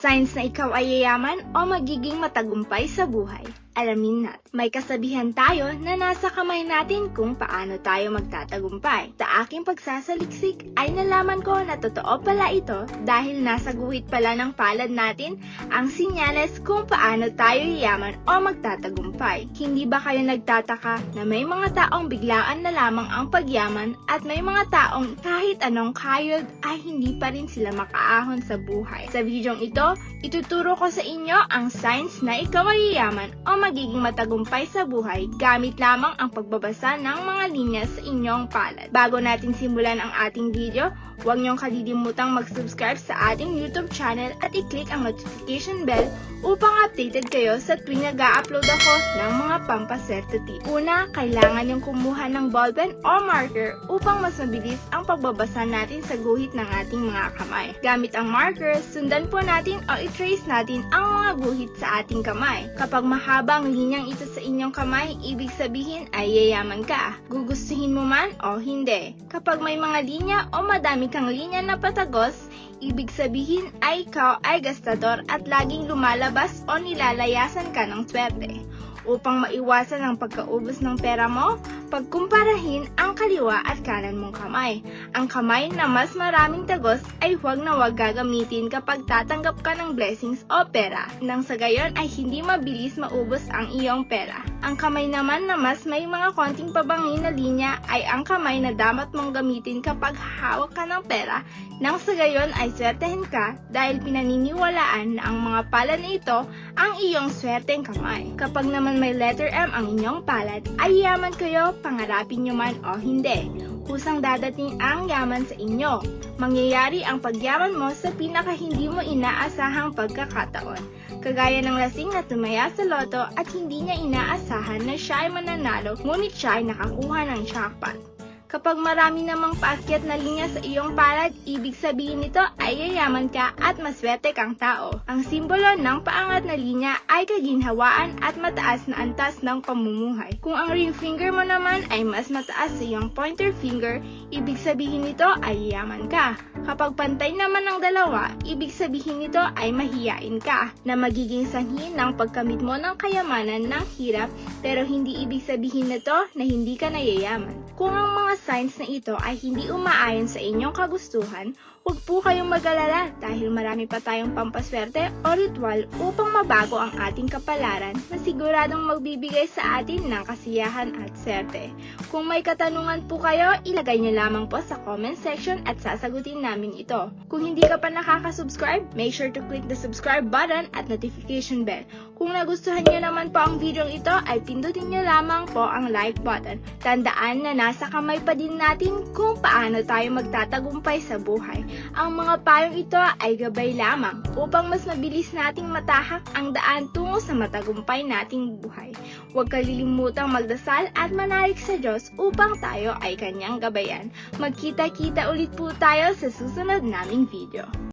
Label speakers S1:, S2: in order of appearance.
S1: Signs na ikaw ay yayaman o magiging matagumpay sa buhay. Alamin natin. May kasabihan tayo na nasa kamay natin kung paano tayo magtatagumpay. Sa aking pagsasaliksik ay nalaman ko na totoo pala ito dahil nasa guhit pala ng palad natin ang sinyales kung paano tayo yayaman o magtatagumpay. Hindi ba kayo nagtataka na may mga taong biglaan na lamang ang pagyaman at may mga taong kahit anong kayod ay hindi pa rin sila makaahon sa buhay. Sa videong ito, ituturo ko sa inyo ang signs na ikaw ay yayaman o magiging matagumpay sa buhay gamit lamang ang pagbabasa ng mga linya sa inyong palad. Bago natin simulan ang ating video, huwag niyong kalilimutang mag-subscribe sa ating YouTube channel at i-click ang notification bell upang updated kayo sa tuwing nag-upload ako ng mga pampaserte tips. Una, kailangan niyong kumuha ng ballpen o marker upang mas mabilis ang pagbabasa natin sa guhit ng ating mga kamay. Gamit ang marker, sundan po natin o i-trace natin ang mga guhit sa ating kamay. Kapag mahaba ang linyang ito sa inyong kamay, ibig sabihin ay yayaman ka. Gugustuhin mo man o hindi. Kapag may mga linya o madami kang linya na patagos, ibig sabihin ay ikaw ay gastador at laging lumalabas o nilalayasan ka ng swerte. Upang maiwasan ang pagkaubos ng pera mo, pagkumparahin ang kaliwa at kanan mong kamay. Ang kamay na mas maraming tagos ay huwag na huwag gagamitin kapag tatanggap ka ng blessings o pera, nang sa gayon ay hindi mabilis maubos ang iyong pera. Ang kamay naman na mas may mga konting pabangin na linya ay ang kamay na dapat mong gamitin kapag hawak ka ng pera, nang sa gayon ay swertehin ka dahil pinaniniwalaan na ang mga palad na ito ang iyong swerteng kamay. Kapag naman may letter M ang inyong palad, ay yaman kayo pangarapin nyo man o hindi. Kusang dadating ang yaman sa inyo. Mangyayari ang pagyaman mo sa pinaka hindi mo inaasahang pagkakataon. Kagaya ng lasing na tumaya sa loto at hindi niya inaasahan na siya ay mananalo ngunit siya ay nakakuha ng jackpot. Kapag marami namang paakyat na linya sa iyong palad, ibig sabihin nito ay yayaman ka at maswerte kang tao. Ang simbolo ng paangat na linya ay kaginhawaan at mataas na antas ng pamumuhay. Kung ang ring finger mo naman ay mas mataas sa iyong pointer finger, ibig sabihin nito ay yayaman ka. Kapag pantay naman ang dalawa, ibig sabihin nito ay mahiyain ka, na magiging sanhi ng pagkamit mo ng kayamanan ng hirap pero hindi ibig sabihin nito na hindi ka nayayaman. Kung ang mga signs na ito ay hindi umaayon sa inyong kagustuhan, huwag po kayong mag-alala dahil marami pa tayong pampaswerte o ritual upang mabago ang ating kapalaran na siguradong magbibigay sa atin ng kasiyahan at swerte. Kung may katanungan po kayo, ilagay niyo lamang po sa comment section at sasagutin namin ito. Kung hindi ka pa nakaka-subscribe, make sure to click the subscribe button at notification bell. Kung nagustuhan niyo naman po ang video ito, ay pindutin niyo lamang po ang like button. Tandaan na nasa kamay pa din natin kung paano tayo magtatagumpay sa buhay. Ang mga payong ito ay gabay lamang upang mas mabilis nating matahak ang daan tungo sa matagumpay nating buhay. Huwag kalilimutang magdasal at manalig sa Diyos upang tayo ay kanyang gabayan. Magkita-kita ulit po tayo sa susunod naming video.